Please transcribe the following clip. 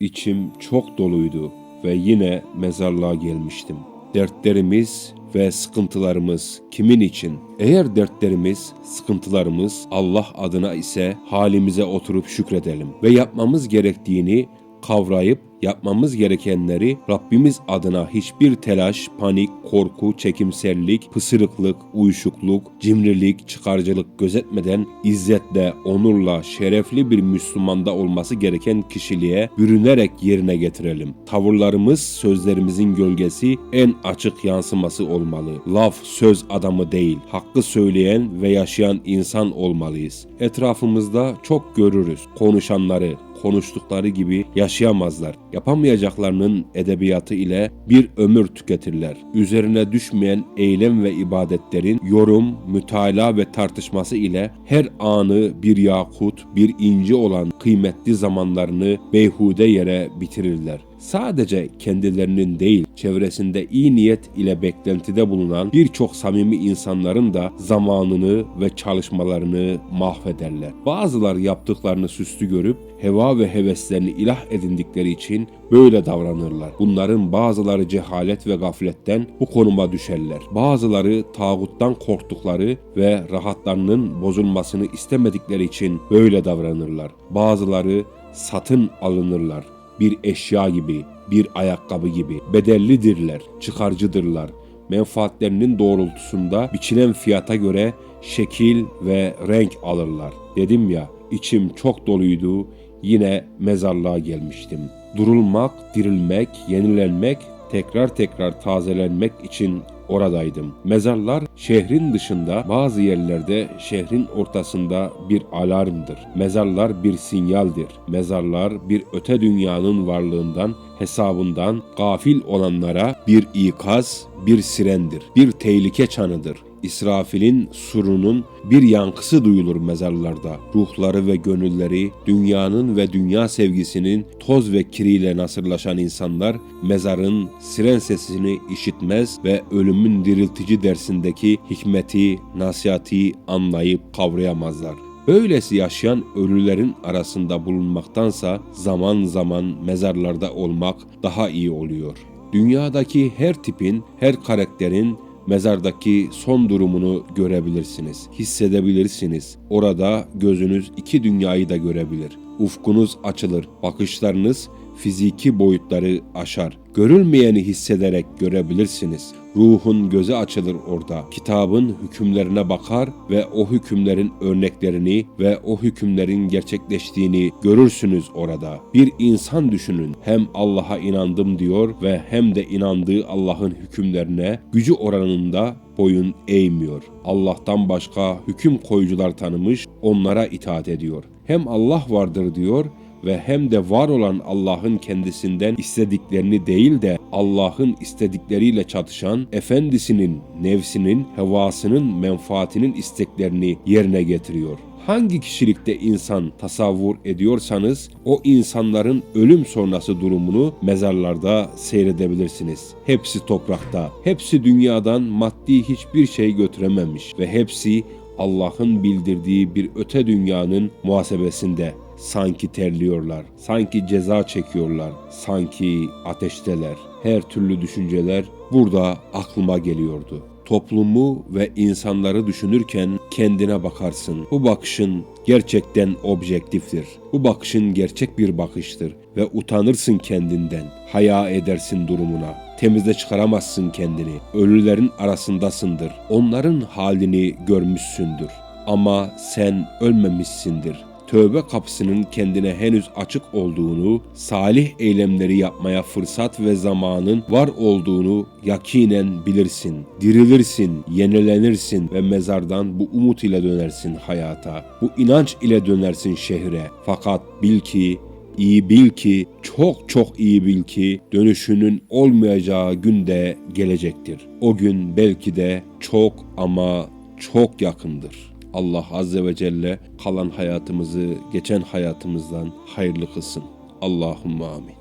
İçim çok doluydu ve yine mezarlığa gelmiştim. Dertlerimiz ve sıkıntılarımız kimin için? Eğer dertlerimiz, sıkıntılarımız Allah adına ise halimize oturup şükredelim ve yapmamız gerektiğini kavrayıp yapmamız gerekenleri Rabbimiz adına hiçbir telaş, panik, korku, çekimserlik, pısırıklık, uyuşukluk, cimrilik, çıkarcılık gözetmeden izzetle, onurla, şerefli bir Müslümanda olması gereken kişiliğe bürünerek yerine getirelim. Tavırlarımız sözlerimizin gölgesi en açık yansıması olmalı. Laf söz adamı değil, hakkı söyleyen ve yaşayan insan olmalıyız. Etrafımızda çok görürüz konuşanları, konuştukları gibi yaşayamazlar. Yapamayacaklarının edebiyatı ile bir ömür tüketirler. Üzerine düşmeyen eylem ve ibadetlerin yorum, mütalaa ve tartışması ile her anı bir yakut, bir inci olan kıymetli zamanlarını beyhude yere bitirirler. Sadece kendilerinin değil, çevresinde iyi niyet ile beklentide bulunan birçok samimi insanların da zamanını ve çalışmalarını mahvederler. Bazılar yaptıklarını süslü görüp heva ve heveslerini ilah edindikleri için böyle davranırlar. Bunların bazıları cehalet ve gafletten bu konuma düşerler. Bazıları tağuttan korktukları ve rahatlarının bozulmasını istemedikleri için böyle davranırlar. Bazıları satın alınırlar bir eşya gibi, bir ayakkabı gibi bedellidirler, çıkarcıdırlar. Menfaatlerinin doğrultusunda biçilen fiyata göre şekil ve renk alırlar. Dedim ya, içim çok doluydu, yine mezarlığa gelmiştim. Durulmak, dirilmek, yenilenmek, tekrar tekrar tazelenmek için oradaydım. Mezarlar şehrin dışında bazı yerlerde şehrin ortasında bir alarmdır. Mezarlar bir sinyaldir. Mezarlar bir öte dünyanın varlığından, hesabından gafil olanlara bir ikaz, bir sirendir. Bir tehlike çanıdır. İsrafil'in surunun bir yankısı duyulur mezarlarda. Ruhları ve gönülleri dünyanın ve dünya sevgisinin toz ve kiriyle nasırlaşan insanlar mezarın siren sesini işitmez ve ölümün diriltici dersindeki hikmeti, nasihati anlayıp kavrayamazlar. Böylesi yaşayan ölülerin arasında bulunmaktansa zaman zaman mezarlarda olmak daha iyi oluyor. Dünyadaki her tipin, her karakterin mezardaki son durumunu görebilirsiniz, hissedebilirsiniz. Orada gözünüz iki dünyayı da görebilir. Ufkunuz açılır, bakışlarınız fiziki boyutları aşar. Görülmeyeni hissederek görebilirsiniz. Ruhun gözü açılır orada. Kitabın hükümlerine bakar ve o hükümlerin örneklerini ve o hükümlerin gerçekleştiğini görürsünüz orada. Bir insan düşünün. Hem Allah'a inandım diyor ve hem de inandığı Allah'ın hükümlerine gücü oranında boyun eğmiyor. Allah'tan başka hüküm koyucular tanımış, onlara itaat ediyor. Hem Allah vardır diyor ve hem de var olan Allah'ın kendisinden istediklerini değil de Allah'ın istedikleriyle çatışan efendisinin, nefsinin, hevasının, menfaatinin isteklerini yerine getiriyor. Hangi kişilikte insan tasavvur ediyorsanız o insanların ölüm sonrası durumunu mezarlarda seyredebilirsiniz. Hepsi toprakta, hepsi dünyadan maddi hiçbir şey götürememiş ve hepsi Allah'ın bildirdiği bir öte dünyanın muhasebesinde sanki terliyorlar, sanki ceza çekiyorlar, sanki ateşteler. Her türlü düşünceler burada aklıma geliyordu. Toplumu ve insanları düşünürken kendine bakarsın. Bu bakışın gerçekten objektiftir. Bu bakışın gerçek bir bakıştır ve utanırsın kendinden. Haya edersin durumuna. Temizde çıkaramazsın kendini. Ölülerin arasındasındır. Onların halini görmüşsündür. Ama sen ölmemişsindir tövbe kapısının kendine henüz açık olduğunu, salih eylemleri yapmaya fırsat ve zamanın var olduğunu yakinen bilirsin. Dirilirsin, yenilenirsin ve mezardan bu umut ile dönersin hayata. Bu inanç ile dönersin şehre. Fakat bil ki iyi bil ki, çok çok iyi bil ki dönüşünün olmayacağı günde gelecektir. O gün belki de çok ama çok yakındır. Allah Azze ve Celle kalan hayatımızı geçen hayatımızdan hayırlı kılsın. Allahümme amin.